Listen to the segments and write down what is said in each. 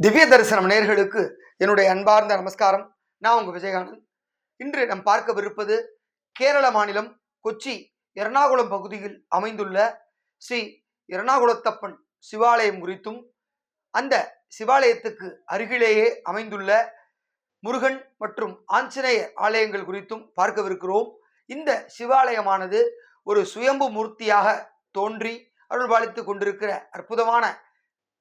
திவ்ய தரிசனம் நேர்களுக்கு என்னுடைய அன்பார்ந்த நமஸ்காரம். நான் உங்க விஜயகானந்த் இன்று நாம் பார்க்கவிருப்பது கேரள மாநிலம் கொச்சி எர்ணாகுளம் பகுதியில் அமைந்துள்ள ஸ்ரீ எர்ணாகுளத்தப்பன் சிவாலயம் குறித்தும் அந்த சிவாலயத்துக்கு அருகிலேயே அமைந்துள்ள முருகன் மற்றும் ஆஞ்சநேய ஆலயங்கள் குறித்தும் பார்க்கவிருக்கிறோம். இந்த சிவாலயமானது ஒரு சுயம்பு மூர்த்தியாக தோன்றி அருள்பாலித்து கொண்டிருக்கிற அற்புதமான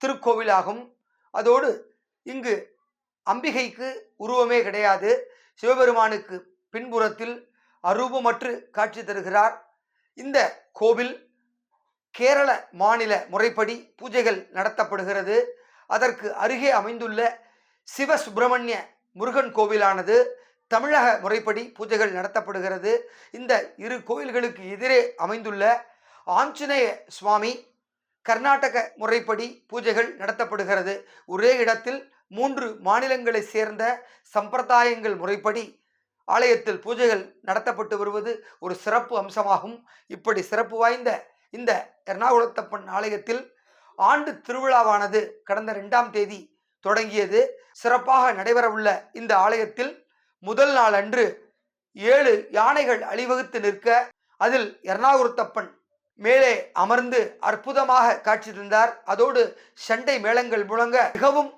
திருக்கோவிலாகும். அதோடு இங்கு அம்பிகைக்கு உருவமே கிடையாது. சிவபெருமானுக்கு பின்புறத்தில் அரூபமற்று காட்சி தருகிறார். இந்த கோவில் கேரள மாநில முறைப்படி பூஜைகள் நடத்தப்படுகிறது. அதற்கு அருகே அமைந்துள்ள சிவசுப்பிரமணிய முருகன் கோவிலானது தமிழக முறைப்படி பூஜைகள் நடத்தப்படுகிறது. இந்த இரு கோயில்களுக்கு எதிரே அமைந்துள்ள ஆஞ்சநேய சுவாமி கர்நாடக முறைப்படி பூஜைகள் நடத்தப்படுகிறது. ஒரே இடத்தில் மூன்று மாநிலங்களை சேர்ந்த சம்பிரதாயங்கள் முறைப்படி ஆலயத்தில் பூஜைகள் நடத்தப்பட்டு வருவது ஒரு சிறப்பு அம்சமாகும். இப்படி சிறப்பு வாய்ந்த இந்த எர்ணாகுளத்தப்பன் ஆலயத்தில் ஆண்டு திருவிழாவானது கடந்த ரெண்டாம் தேதி தொடங்கியது. சிறப்பாக நடைபெறவுள்ள இந்த ஆலயத்தில் முதல் நாள் அன்று ஏழு யானைகள் அழிவகுத்து நிற்க அதில் எர்ணாகுளத்தப்பன் மேலே அமர்ந்து அற்புதமாக காட்சி தந்தார். அதோடு சண்டை மேளங்கள் முழங்க மிகவும்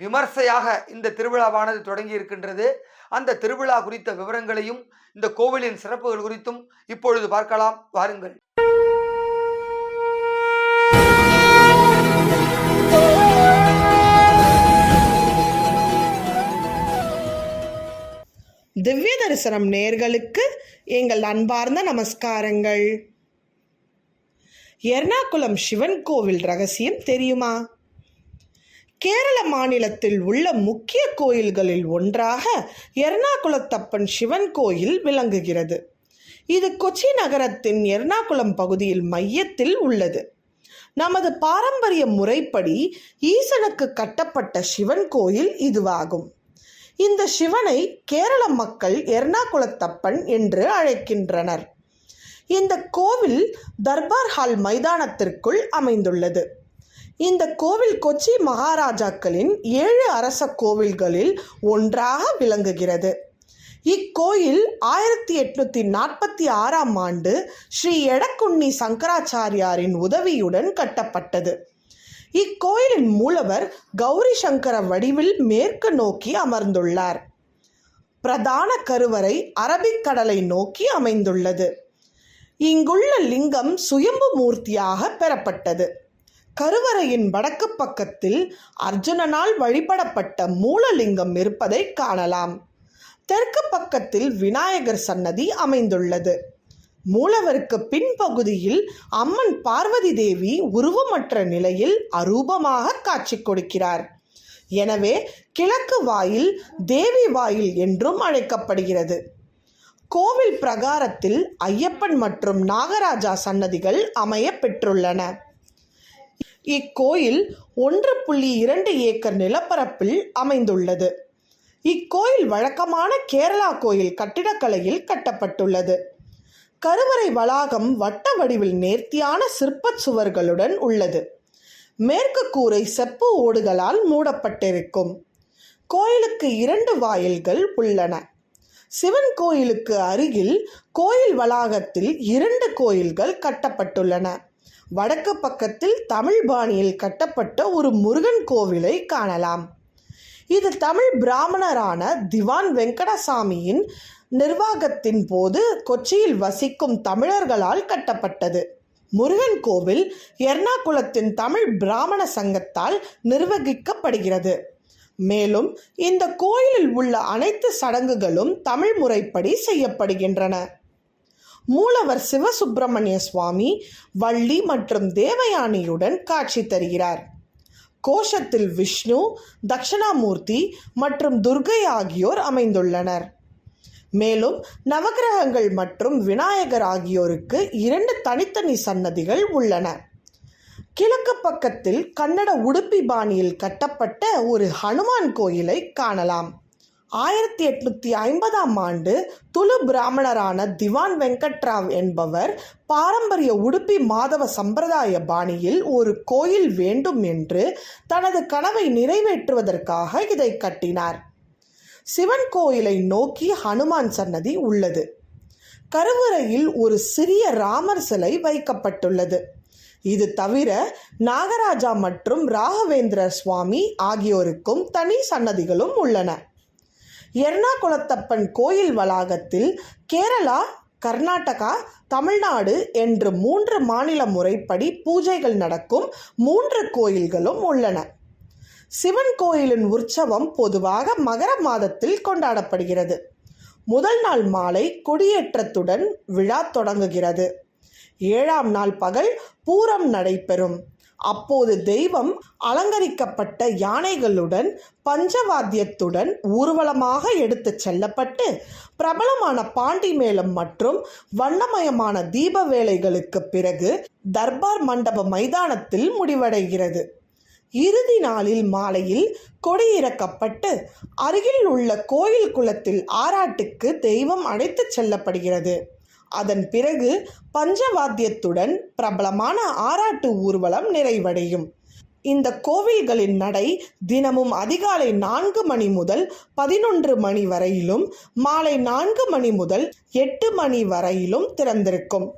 விமர்சையாக இந்த திருவிழாவானது தொடங்கி இருக்கின்றது. அந்த திருவிழா குறித்த விவரங்களையும் இந்த கோவிலின் சிறப்புகள் குறித்தும் இப்பொழுது பார்க்கலாம். வாருங்கள். திவ்ய தரிசனம் நேர்களுக்கு எங்கள் அன்பார்ந்த நமஸ்காரங்கள். எர்ணாகுளம் சிவன் கோவில் ரகசியம் தெரியுமா? கேரள மாநிலத்தில் உள்ள முக்கிய கோயில்களில் ஒன்றாக எர்ணாகுளத்தப்பன் சிவன் கோயில் விளங்குகிறது. இது கொச்சி நகரத்தின் எர்ணாகுளம் பகுதியில் மையத்தில் உள்ளது. நமது பாரம்பரிய முறைப்படி ஈசனுக்கு கட்டப்பட்ட சிவன் கோயில் இதுவாகும். இந்த சிவனை கேரள மக்கள் எர்ணாகுளத்தப்பன் என்று அழைக்கின்றனர். இந்த கோவில் தர்பார் ஹால் மைதானத்திற்குள் அமைந்துள்ளது. இந்த கோவில் கொச்சி மகாராஜாக்களின் ஏழு அரச கோவில்களில் ஒன்றாக விளங்குகிறது. இக்கோயில் ஆயிரத்தி எட்நூத்தி நாற்பத்தி ஆறாம் ஆண்டு ஸ்ரீ எடக்குன்னி சங்கராச்சாரியாரின் உதவியுடன் கட்டப்பட்டது. இக்கோயிலின் மூலவர் கௌரி சங்கர வடிவில் மேற்கு நோக்கி அமர்ந்துள்ளார். பிரதான கருவறை அரபிக்கடலை நோக்கி அமைந்துள்ளது. இங்குள்ள லிங்கம் சுயம்பு மூர்த்தியாக பெறப்பட்டது. கருவறையின் வடக்கு பக்கத்தில் அர்ஜுனனால் வழிபடப்பட்ட மூலலிங்கம் இருப்பதை காணலாம். தெற்கு பக்கத்தில் விநாயகர் சன்னதி அமைந்துள்ளது. மூலவருக்கு பின்பகுதியில் அம்மன் பார்வதி தேவி உருவமற்ற நிலையில் அரூபமாக காட்சி கொடுக்கிறார். எனவே கிழக்கு வாயில் தேவி வாயில் என்றும் அழைக்கப்படுகிறது. கோவில் பிரகாரத்தில் ஐயப்பன் மற்றும் நாகராஜா சன்னதிகள் அமைய பெற்றுள்ளன. இக்கோயில் ஒன்று புள்ளி இரண்டு ஏக்கர் நிலப்பரப்பில் அமைந்துள்ளது. இக்கோயில் வழக்கமான கேரளா கோயில் கட்டிடக்கலையில் கட்டப்பட்டுள்ளது. கருவறை வளாகம் வட்ட வடிவில் நேர்த்தியான சிற்பச் சுவர்களுடன் உள்ளது. மேற்கு கூரை செப்பு ஓடுகளால் மூடப்பட்டிருக்கும். கோயிலுக்கு இரண்டு வாயில்கள் உள்ளன. சிவன் கோயிலுக்கு அருகில் கோயில் வளாகத்தில் இரண்டு கோயில்கள் கட்டப்பட்டுள்ளன. வடக்கு பக்கத்தில் தமிழ் பாணியில் கட்டப்பட்ட ஒரு முருகன் கோவிலை காணலாம். இது தமிழ் பிராமணரான திவான் வெங்கடசாமியின் நிர்வாகத்தின் போது கொச்சியில் வசிக்கும் தமிழர்களால் கட்டப்பட்டது. முருகன் கோவில் எர்ணாகுளத்தின் தமிழ் பிராமண சங்கத்தால் நிர்வகிக்கப்படுகிறது. மேலும் இந்த கோயிலில் உள்ள அனைத்து சடங்குகளும் தமிழ் முறைப்படி செய்யப்படுகின்றன. மூலவர் சிவசுப்பிரமணிய சுவாமி வள்ளி மற்றும் தேவயானியுடன் காட்சி தருகிறார். கோஷத்தில் விஷ்ணு தட்சிணாமூர்த்தி மற்றும் துர்கை ஆகியோர் அமைந்துள்ளனர். மேலும் நவகிரகங்கள் மற்றும் விநாயகர் ஆகியோருக்கு இரண்டு தனித்தனி சன்னதிகள் உள்ளன. கிழக்கு பக்கத்தில் கன்னட உடுப்பி பாணியில் கட்டப்பட்ட ஒரு ஹனுமான் கோயிலை காணலாம். ஆயிரத்தி எட்நூத்தி ஐம்பதாம் ஆண்டு துளு பிராமணரான திவான் வெங்கட்ராவ் என்பவர் பாரம்பரிய உடுப்பி மாதவ சம்பிரதாய பாணியில் ஒரு கோயில் வேண்டும் என்று தனது கனவை நிறைவேற்றுவதற்காக இதை கட்டினார். சிவன் கோயிலை நோக்கி ஹனுமான் சன்னதி உள்ளது. கருவறையில் ஒரு சிறிய ராமர் சிலை வைக்கப்பட்டுள்ளது. இது தவிர நாகராஜா மற்றும் ராகவேந்திர சுவாமி ஆகியோருக்கும் தனி சன்னதிகளும் உள்ளன. எர்ணாகுளத்தப்பன் கோயில் வளாகத்தில் கேரளா கர்நாடகா தமிழ்நாடு என்று மூன்று மாநில முறைப்படி பூஜைகள் நடக்கும் மூன்று கோயில்களும் உள்ளன. சிவன் கோயிலின் உற்சவம் பொதுவாக மகர மாதத்தில் கொண்டாடப்படுகிறது. முதல் நாள் மாலை கொடியேற்றத்துடன் விழா தொடங்குகிறது. ஏழாம் நாள் பகல் பூரம் நடைபெறும். அப்போது தெய்வம் அலங்கரிக்கப்பட்ட யானைகளுடன் பஞ்சவாத்தியத்துடன் ஊர்வலமாக எடுத்துச் செல்லப்பட்டு பிரபலமான பாண்டி மேளம் மற்றும் வண்ணமயமான தீப வேலைகளுக்கு பிறகு தர்பார் மண்டப மைதானத்தில் முடிவடைகிறது. இறுதி நாளில் மாலையில் கொடியிறக்கப்பட்டு அருகில் உள்ள கோயில் குளத்தில் ஆராட்டுக்கு தெய்வம் அழைத்துச் செல்லப்படுகிறது. அதன் பிறகு பஞ்சவாத்தியத்துடன் பிரபலமான ஆராட்டு ஊர்வலம் நிறைவடையும். இந்த கோவில்களின் நடை தினமும் அதிகாலை நான்கு மணி முதல் பதினொன்று மணி வரையிலும் மாலை நான்கு மணி முதல் எட்டு மணி வரையிலும் திறந்திருக்கும்.